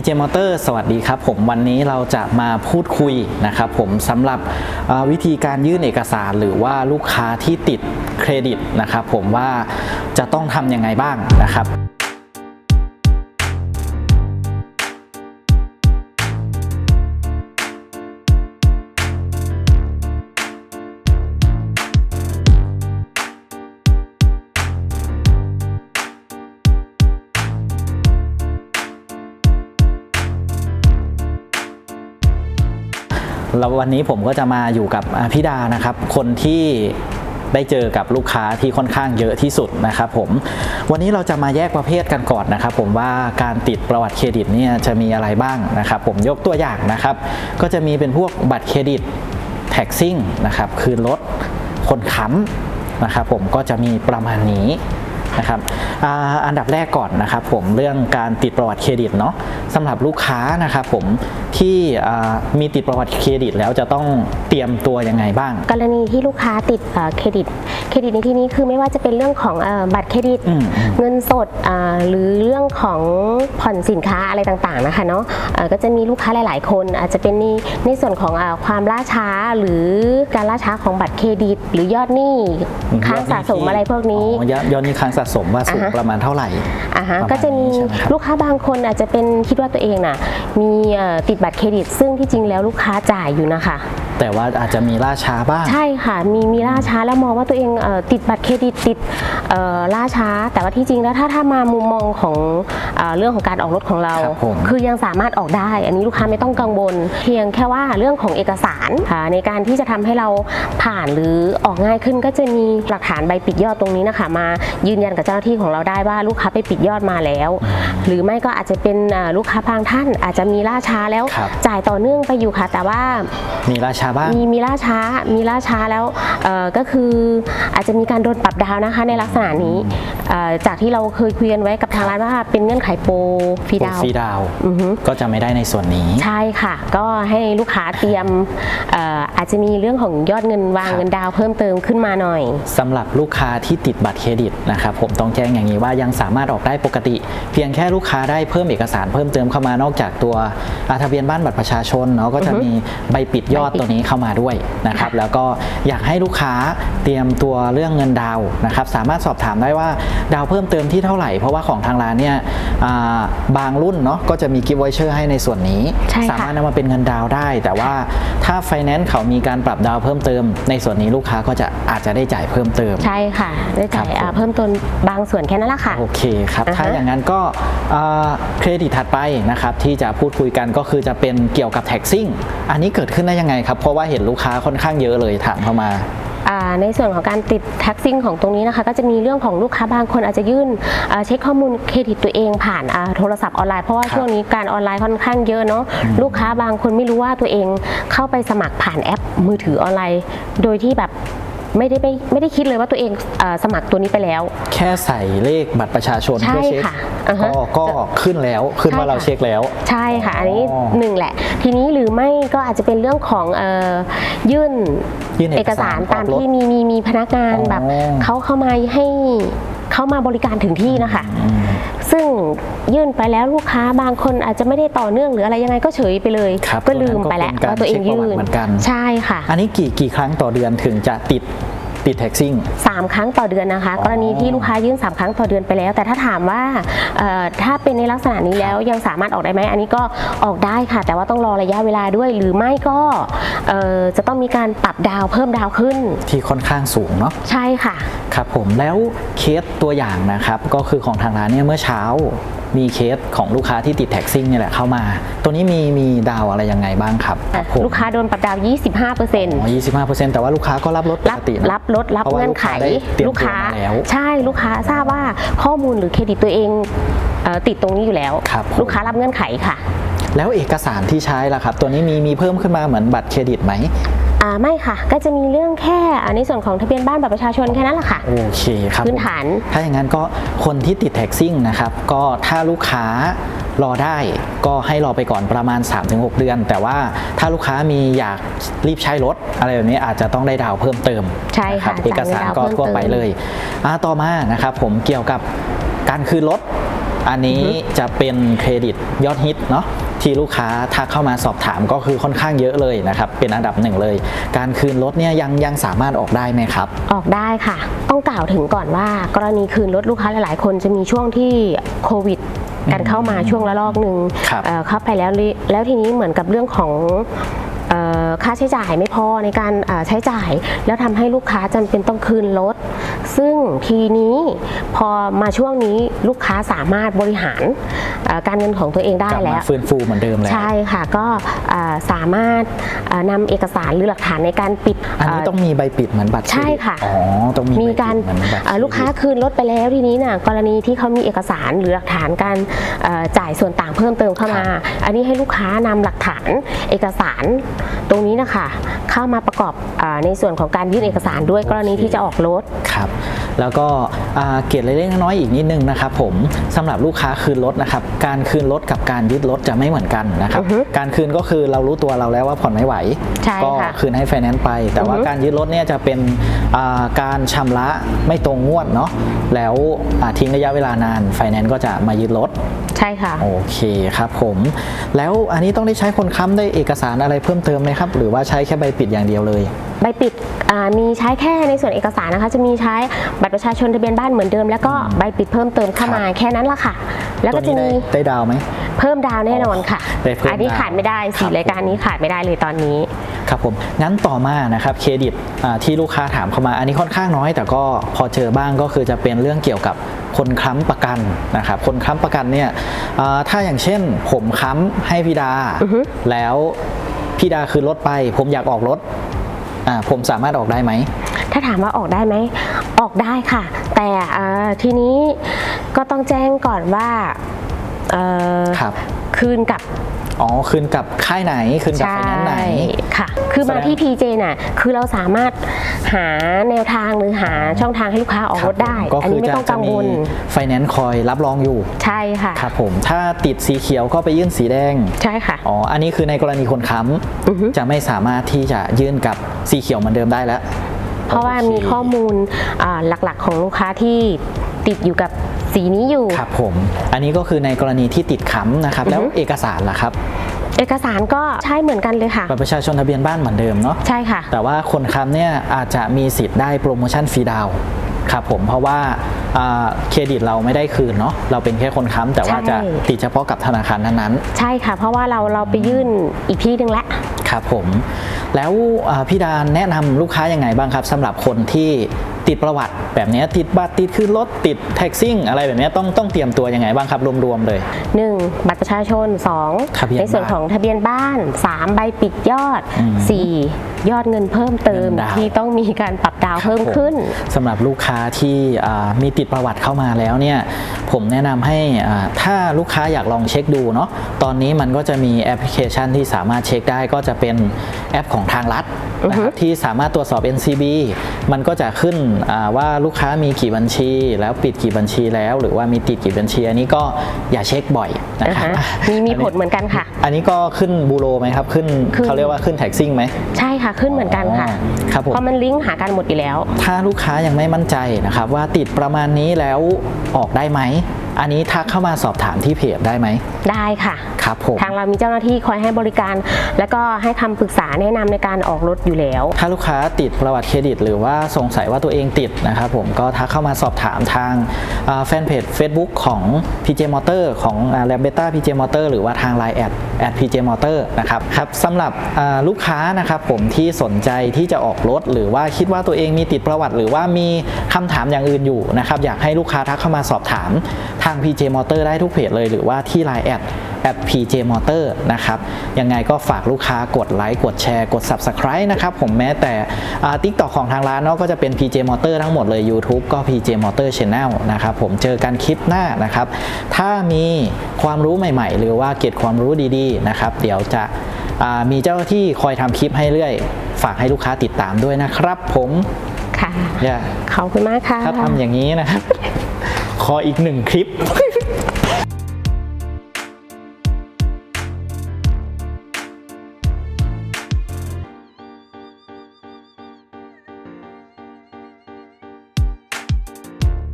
TJ Motor สวัสดีครับผมวันนี้เราจะมาพูดคุยนะครับผมสำหรับวิธีการยื่นเอกสารหรือว่าลูกค้าที่ติดเครดิตนะครับผมว่าจะต้องทำยังไงบ้างนะครับ แล้ววันนี้ผมก็จะมาอยู่กับพี่ดานะครับ คนที่ได้เจอกับลูกค้าที่ค่อนข้างเยอะที่สุดนะครับผมวันนี้เราจะมาแยกประเภทกันก่อนนะครับ ผมว่าการติดประวัติเครดิตเนี่ยจะมีอะไรบ้างนะครับ ผมยกตัวอย่างนะครับ ก็จะมีเป็นพวกบัตรเครดิตแท็กซิ่งนะครับคืนรถคนค้ำนะครับ ผมก็จะมีประมาณนี้นะครับอันดับแรกก่อนนะครับ ผมเรื่องการติดประวัติเครดิตเนาะสำหรับลูกค้านะครับ ผม ที่อ่ามีติดประวัติเครดิต แล้วจะต้องเตรียมตัวยังไงบ้าง กรณีที่ลูกค้าติดเอ่อเครดิต เครดิตในที่นี้คือไม่ว่าจะเป็นเรื่องของเอ่อบัตรเครดิตอืมอืมเงินสดอ่าหรือเรื่องของผ่อนสินค้าอะไรต่างๆนะคะเนาะเอ่อก็จะมีลูกค้าหลาย ๆ คน อาจจะเป็นในในส่วนของอาความล่าช้าหรือการล่าช้าของบัตรเครดิต หรือยอดหนี้ค้างสะสมอะไรพวกนี้อ๋อยอดยอดนี้ค้างสะสมว่าสูงอ่าฮะประมาณเท่าไหร่อ่าฮะประมาณก็จะมีนี้ใช่ไหมครับลูกค้าบางคนอาจจะเป็นคิดว่าตัวเองน่ะมีเอ่อติดบัตรเครดิต ซึ่งที่จริงแล้วลูกค้าจ่ายอยู่นะคะ แต่ว่าอาจจะมีล่าช้าบ้าง ใช่ค่ะ มีมีล่าช้าแล้วมองว่าตัวเองเอ่อติดบัตรเครดิตติดเอ่อล่าช้า แต่ว่าที่จริงแล้วถ้าถ้ามามุมมองของเออเรื่องของการออกรถของเรา ครับผม คือยังสามารถออกได้ อันนี้ลูกค้าไม่ต้องกังวล เพียงแค่ว่าเรื่องของเอกสารอ่าในการที่จะทำให้เราผ่านหรือออกง่ายขึ้นก็จะมีหลักฐานใบปิดยอดตรงนี้นะคะ มายืนยันกับเจ้าหน้าที่ของเราได้ว่าลูกค้าไปปิดยอดมาแล้ว หรือไม่ก็อาจจะเป็นเอ่อลูกค้าบางท่าน อาจจะมีล่าช้าแล้วครับจ่ายต่อเนื่องไปอยู่ค่ะ แต่ว่ามีล่าช้าบ้างมีมีล่าช้ามีล่าช้าแล้วเอ่อก็คืออาจจะมีการโดนปรับดาวนะคะในลักษณะนี้เอ่อ จากที่เราเคยคุยกันไว้กับทางร้านว่าเป็นเงื่อนไขโปรฟรีดาวฟรีดาวอือฮึก็จะไม่ได้ในส่วนนี้ ใช่ค่ะ ก็ให้ลูกค้าเตรียมเอ่ออาจจะมีเรื่องของยอดเงินวางครับเงินดาวเพิ่มเติมขึ้นมาหน่อยสำหรับลูกค้าที่ติดบัตรเครดิตนะครับผมต้องแจ้งอย่างนี้ว่ายังสามารถออกได้ปกติ เพียงแค่ลูกค้าได้เพิ่มเอกสารเพิ่มเติมเข้ามานอกจากตัวอ่าทะเบียนบ้านบัตรประชาชนเนาะก็จะมีใบปิดยอดใบปิดตัวนี้เข้ามาด้วยนะครับค่ะแล้วก็อยากให้ลูกค้าเตรียมตัวเรื่องเงินดาวน์นะครับสามารถสอบถามได้ว่าดาวน์เพิ่มเติมที่เท่าไหร่ เพราะว่าของทางร้านเนี่ยอ่าบางรุ่นเนาะก็จะมีกิฟต์วอยเชอร์ให้ในส่วนนี้ใช่ค่ะสามารถนำมาเป็นเงินดาวน์ได้ แต่ว่าถ้าไฟแนนซ์เขามีการปรับดาวน์เพิ่มเติม ในส่วนนี้ลูกค้าก็จะอาจจะได้จ่ายเพิ่มเติมใช่ค่ะได้จ่ายครับผมอ่าเพิ่มต้นบางส่วนแค่นั้นแหละค่ะโอเคครับอ่าฮะถ้าอย่างนั้นก็เอ่อเครดิตถัดไปนะครับที่จะพูดคุยกันก็คือจะเป็นเกี่ยวกับแท็กซิ่งอันนี้เกิดขึ้นได้ยังไงครับเพราะว่าเห็นลูกค้าค่อนข้างเยอะเลยถามเข้ามาอ่า ในส่วนของการติดแท็กซิ่งของตรงนี้นะคะ ก็จะมีเรื่องของลูกค้าบางคนอาจจะยื่นอ่าเช็คข้อมูลเครดิตตัวเองผ่านอ่าโทรศัพท์ออนไลน์เพราะว่าครับช่วงนี้การออนไลน์ค่อนข้างเยอะเนาะลูกค้าบางคนไม่รู้ว่าตัวเองเข้าไปสมัครผ่านแอปมือถือออนไลน์ โดยที่แบบ ไม่ได้ไม่ไม่ได้คิดเลยว่าตัวเองอ่าสมัครตัวนี้ไปแล้ว แค่ใส่เลขบัตรประชาชนใช่เพื่อเช็คค่ะอ่าฮะ ก็ก็ขึ้นแล้วขึ้นว่าใช่ค่ะเราเช็คแล้ว ใช่ค่ะ อันนี้อ๋อหนึ่งแหละ ทีนี้หรือไม่ก็อาจจะเป็นเรื่องของเอ่อยื่นยื่นเอกสารตามออกรถที่มีมีมีพนักงานอ๋อ แบบเขาเข้ามาให้เข้ามาบริการถึงที่นะคะ อืม ซึ่งยื่นไปแล้วลูกค้าบางคนอาจจะไม่ได้ต่อเนื่องหรืออะไรยังไงก็เฉยไปเลย ครับก็ลืมไปแล้วตัวนั้นก็เป็นการว่าตัวเองยื่เช็คประวัตินเหมือนกัน ใช่ค่ะ อันนี้กี่กี่ครั้งต่อเดือนถึงจะติด ติดแท็กซิ่ง 3 ครั้งต่อเดือนนะคะอ๋อกรณีที่ลูกค้ายื่น 3 ครั้งต่อเดือนไปแล้ว แต่ถ้าถามว่าเอ่อถ้าเป็นในลักษณะนี้แล้วยังสามารถออกได้ไหมอันนี้ก็ออกได้ค่ะ แต่ว่าต้องรอระยะเวลาด้วย หรือไม่ก็เอ่อจะต้องมีการปรับดาวเพิ่มดาวขึ้น ที่ค่อนข้างสูงเนาะใช่ค่ะครับผมแล้วเคสตัวอย่างนะครับก็คือของทางร้านเนี่ยเมื่อเช้ามีเคสของลูกค้าที่ติดแท็กซิ่งเนี่ยแหละเข้ามา ตัวนี้มีมีดาวอะไรยังไงบ้างครับผมลูกค้าโดนปรับดาว 25เปอร์เซ็นต์อ๋อ25%แต่ว่าลูกค้าก็รับรถปรักบตินะรับรถรับพราะว่าเงื่อนไขลูกค้าได้เตรียมตัวมาแล้วใช่ลูกค้าทราบว่าข้อมูลหรือเครดิตตัวเองเอ่อติดตรงนี้อยู่แล้วครับผมลูกค้ารับเงื่อนไขค่ะ แล้วเอกสารที่ใช้ล่ะครับ ตัวนี้มีมีเพิ่มขึ้นมาเหมือนบัตรเครดิตไหมอ่าไม่ค่ะ ก็จะมีเรื่องแค่อ่าในส่วนของทะเบียนบ้านบัตรประชาชนแค่นั้นแหละค่ะ โอเคครับพื้นฐาน ถ้าอย่างนั้นก็คนที่ติดแท็กซิ่งนะครับ ก็ถ้าลูกค้า รอได้ก็ให้รอไปก่อนประมาณ 3-6 เดือน แต่ว่าถ้าลูกค้ามีอยากรีบใช้รถ อะไรแบบนี้อาจจะต้องได้ดาวน์เพิ่มเติมใช่ค่ะนรับเอกสารก็จ่ายเงินดาวน์เพิ่มทั่วไปเติมเลยอ่าต่อมานะครับผมเกี่ยวกับการคืนรถอันนี้จะเป็นเครดิตยอดฮิตเนาะที่ลูกค้าทักเข้ามาสอบถามก็คือค่อนข้างเยอะเลยนะครับ เป็นอันดับหนึ่งเลย การคืนรถเนี่ยยังยังสามารถออกได้ไหมครับ ออกได้ค่ะ ต้องกล่าวถึงก่อนว่า กรณีคืนรถลูกค้าหลาย ๆ คนจะมีช่วงที่โควิด กันเข้ามาช่วงละลอกหนึ่งครับ เอ่อเข้าไปแล้วลิแล้วทีนี้เหมือนกับเรื่องของเอ่อ ค่าใช้จ่ายไม่พอในการเอ่อใช้จ่าย แล้วทำให้ลูกค้าจำเป็นต้องคืนรถซึ่งทีนี้พอมาช่วงนี้ลูกค้าสามารถบริหารเอ่อการเงินของตัวเองได้กลับแล้มาวฟื้นฟูเหมือนเดิมแล้วใช่ค่ะก็เอ่อสามารถเอ่อนำเอกสารหรือหลักฐานในการปิดอันนี้เต้องมีใบปิดเหมือนบัตรเครดิตใช่ค่ะอ๋อต้องมีมีใบปิดการเหมือนบัตรเอ่อลูกค้าคืนรถไปแล้วทีนี้น่ะกรณีที่เขามีเอกสารหรือหลักฐานการเอ่อจ่ายส่วนต่างเพิ่มเติมเข้ามา อันนี้ให้ลูกค้านำหลักฐานเอกสารตรงนี้นะคะเข้ามาประกอบอาในส่วนของการยื่นเอกสารด้วยกรณีที่จะออกรถครับแล้วก็อ่าเกร็ดเล็กๆน้อยๆอีกนิดนึงนะครับผมสำหรับลูกค้าคืนรถนะครับการคืนรถกับการยึดรถจะไม่เหมือนกันนะครับอือฮึการคืนก็คือเรารู้ตัวเราแล้วว่าผ่อนไม่ไหวใช่ก็ค่ะคืนให้ไฟแนนซ์ไป แต่ว่าอือฮึการยึดรถเนี่ยจะเป็นอ่าการชำระไม่ตรงงวดเนาะแล้วอ่าทิ้งระยะเวลานานไฟแนนซ์ก็จะมายึดรถใช่ค่ะโอเคครับผม แล้วอันนี้ต้องได้ใช้คนค้ำได้เอกสารอะไรเพิ่มเติมไหมครับ หรือว่าใช้แค่ใบปิดอย่างเดียวเลย ใบปิดอ่ามีใช้แค่ในส่วนเอกสารนะคะ จะมีใช้บัตรประชาชนทะเบียนบ้านเหมือนเดิม แล้วก็ใบปิดเพิ่มเติมเข้ามาแค่นั้นละค่ะ แล้วก็ตัวจะนี้มีได้ได้ดาวไหมเพิ่มดาวแน่นอนค่ะได้เพิ่มอันนี้ดาวขาดไม่ได้ครัสี่บรายการนี้ขาดไม่ได้เลยตอนนี้ครับผมงั้นต่อมานะครับเครดิตอ่าที่ลูกค้าถามเข้ามา อันนี้ค่อนข้างน้อย แต่ก็พอเจอบ้างก็คือจะเป็นเรื่องเกี่ยวกับคนค้ำประกันนะครับคนค้ำประกันเนี่ยอ่าถ้าอย่างเช่นผมค้ำให้พี่ดาแล้ว พี่ดาคืนรถไป ผมอยากออกรถอ่าผมสามารถออกได้ไหม ถ้าถามว่าออกได้ไหม ออกได้ค่ะ แต่เอ่อทีนี้ก็ต้องแจ้งก่อนว่าเอ่อครับคืนกับ อ๋อคืนกับค่ายไหนคืนกับไฟแนนซ์ไหนค่ะ คือมาแสดงที่ PJ น่ะคือเราสามารถหาแนวทางหรือหาช่องทางให้ลูกค้าออกรถได้ก็อันคือนี้ไม่จะต้องจะกังมีวลไฟแนนซ์คอยรับรองอยู่ ใช่ค่ะครับผมถ้าติดสีเขียวก็ไปยื่นสีแดง ใช่ค่ะอ๋ออันนี้คือในกรณีคนค้อือฮึำจะไม่สามารถที่จะยื่นกับสีเขียวเหมือนเดิมได้แล้ว เพราะว่ามีข้อมูลอ่าหลักๆของลูกค้าที่ติดอยู่กับ สีนี้อยู่ ครับผม อันนี้ก็คือในกรณีที่ติดค้ำนะครับอือฮึแล้วเอกสารล่ะครับ เอกสารก็ใช่เหมือนกันเลยค่ะบัตรประชาชนทะเบียนบ้านเหมือนเดิมเนาะใช่ค่ะ แต่ว่าคนค้ำเนี่ยอาจจะมีสิทธิ์ได้โปรโมชั่นฟรีดาวน์ครับผมเพราะว่าอ่าเครดิตเราไม่ได้คืนเนาะเราเป็นแค่คนค้ำแต่ว่าใช่จะติดเฉพาะกับธนาคารนั้นๆ ใช่ค่ะ เพราะว่าเราเราไปยื่นอีกที่หนึ่งแล้วครับผม แล้วอ่าพี่ดานแนะนำลูกค้ายังไงบ้างครับสำหรับคนที่ ติดประวัติแบบเนี้ยติดบัตรติดขึ้นรถติดแท็กซิ่ง อะไรแบบเนี้ยต้องต้องเตรียมตัวยังไงบ้างครับรวมๆเลย 1. บัตรประชาชนทะเบียน 2. ในส่วนบ้านของทะเบียนบ้าน 3. ใบปิดยอดอืม 4. ยอดเงินเพิ่มเติมเงินดาวน์ที่ต้องมีการปรับดาวเพิ่มขึ้นสำหรับลูกค้าที่อ่ามีติดประวัติเข้ามาแล้วเนี่ยผมแนะนำให้อ่าถ้าลูกค้าอยากลองเช็คดูเนาะตอนนี้มันก็จะมีแอปพลิเคชันที่สามารถเช็คได้ก็จะเป็นแอปของทางรัฐนะครับที่สามารถตรวจสอบ NCB มันก็จะขึ้นอ่าว่าลูกค้ามีกี่บัญชี แล้วปิดกี่บัญชีแล้ว หรือว่ามีติดกี่บัญชีอันนี้ก็อย่าเช็คบ่อยนะครับอ่าฮะมีมีผลเหมือนกันค่ะ อันนี้ก็ขึ้นบูโรไหมครับขึ้นขึ้นเขาเรียกว่าขึ้นแท็กซิ่งไหมใช่ค่ะขึ้นเหมือนกันค่ะอ๋อครับผมเพราะมันลิงก์หากันหมดอยู่แล้ว ถ้าลูกค้ายังไม่มั่นใจนะครับว่าติดประมาณนี้แล้วออกได้ไหม อันนี้ทักเข้ามาสอบถามที่เพจได้ไหม ได้ค่ะ ครับผม ทางเรามีเจ้าหน้าที่คอยให้บริการ แล้วก็ให้คำปรึกษาแนะนำในการออกรถอยู่แล้ว ถ้าลูกค้าติดประวัติเครดิต หรือว่าสงสัยว่าตัวเองติดนะครับผมก็ทักเข้ามาสอบถามทางอ่าแฟนเพจ Facebook ของ PJ Motor ของแลมเบต้า PJ Motor หรือว่าทาง Line แอดแอด PJ Motor นะครับครับสำหรับอ่าลูกค้านะครับผมที่สนใจที่จะออกรถ หรือว่าคิดว่าตัวเองมีติดประวัติ หรือว่ามีคำถามอย่างอื่นอยู่นะครับอยากให้ลูกค้าทักเข้ามาสอบถามทาง PJ Motor ได้ทุกเพจเลยหรือว่าที่ Line แอดแอด PJ Motor นะครับ ยังไงก็ฝากลูกค้ากดไลค์ กดแชร์ กด Subscribe นะครับ ผมแม้แต่ติ๊กต็อกของทางร้านเนาะก็จะเป็น PJ Motor ทั้งหมดเลย YouTube ก็ PJ Motor Channel นะครับ ผมเจอกันคลิปหน้านะครับ ถ้ามีความรู้ใหม่ ๆ หรือว่าเก็บความรู้ดีๆ นะครับ เดี๋ยวจะอ่ามีเจ้าหน้าที่คอยทำคลิปให้เรื่อย ฝากให้ลูกค้าติดตามด้วยนะครับ ผม ค่ะอย่าขอบคุณมากค่ะ ถ้าทำอย่างนี้นะครับขอ อีกหนึ่งคลิป